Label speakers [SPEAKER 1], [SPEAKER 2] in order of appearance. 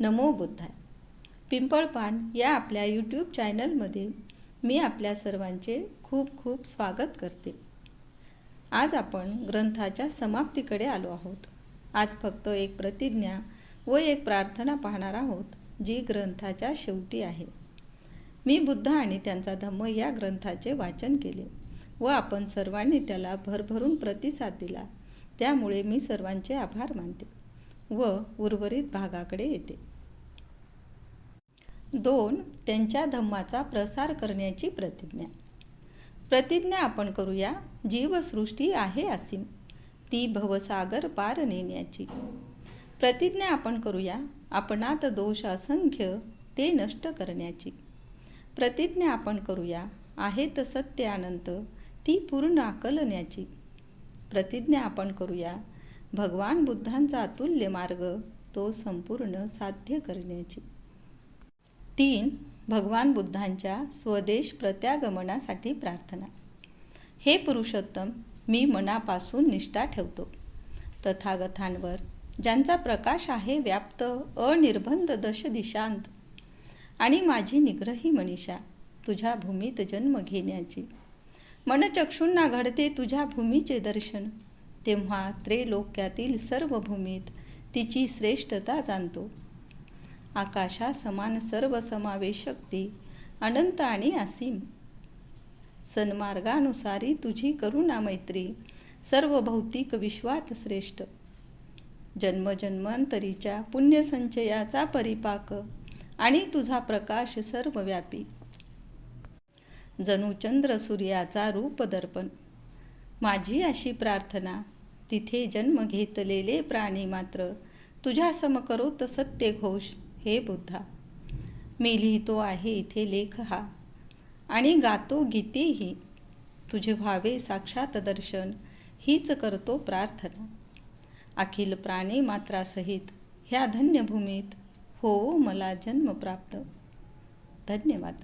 [SPEAKER 1] नमो बुद्धाय. पिंपळपान या आपल्या यूट्यूब चॅनलमध्ये मी आपल्या सर्वांचे खूप खूप स्वागत करते. आज आपण ग्रंथाच्या समाप्तीकडे आलो आहोत. आज फक्त एक प्रतिज्ञा व एक प्रार्थना पाहणार आहोत जी ग्रंथाच्या शेवटी आहे. मी बुद्ध आणि त्यांचा धम्म या ग्रंथाचे वाचन केले व आपण सर्वांनी त्याला भरभरून प्रतिसाद दिला. त्यामुळे मी सर्वांचे आभार मानते. व उर्वरित भागाकडे येते. दोन त्यांच्या धम्माचा प्रसार करण्याची प्रतिज्ञा. प्रतिज्ञा आपण करूया जीवसृष्टी आहे असीम. ती भवसागर पार नेण्याची. प्रतिज्ञा आपण करूया आपणात दोष असंख्य ते नष्ट करण्याची. प्रतिज्ञा आपण करूया आहेत सत्य अनंत ती पूर्ण आकलण्याची. प्रतिज्ञा आपण करूया भगवान बुद्धांचा अतुल्य मार्ग तो संपूर्ण साध्य करण्याची. तीन भगवान बुद्धांच्या स्वदेश प्रत्यागमनासाठी प्रार्थना. हे पुरुषोत्तम मी मनापासून निष्ठा ठेवतो. तथागतांवर ज्यांचा प्रकाश आहे व्याप्त अनिर्बंध दश दिशांत आणि माझी निग्रही मनीषा तुझ्या भूमीत जन्म घेण्याची. मनचक्षूंना घडते तुझ्या भूमीचे दर्शन. तेव्हा त्रेलोक्यातील सर्व भूमीत तिची श्रेष्ठता जाणतो. आकाशा समान सर्व समावेशक ती अनंत आणि असीम. सन्मार्गानुसारी तुझी करुणा मैत्री सर्व भौतिक विश्वात श्रेष्ठ. जन्मजन्मांतरीच्या पुण्यसंचयाचा परिपाक आणि तुझा प्रकाश सर्वव्यापी. जणू चंद्र सूर्याचा रूप दर्पण. माझी अशी प्रार्थना तिथे जन्म घेतलेले प्राणी मात्र तुझ्या समकरोत सत्य घोष हे बुद्धा. मी लिहितो आहे इथे लेख हा. आणि गातो गीतेही. तुझे व्हावे साक्षात दर्शन हीच करतो प्रार्थना. अखिल प्राणी मात्रासहित ह्या धन्यभूमीत हो मला जन्म प्राप्त. धन्यवाद.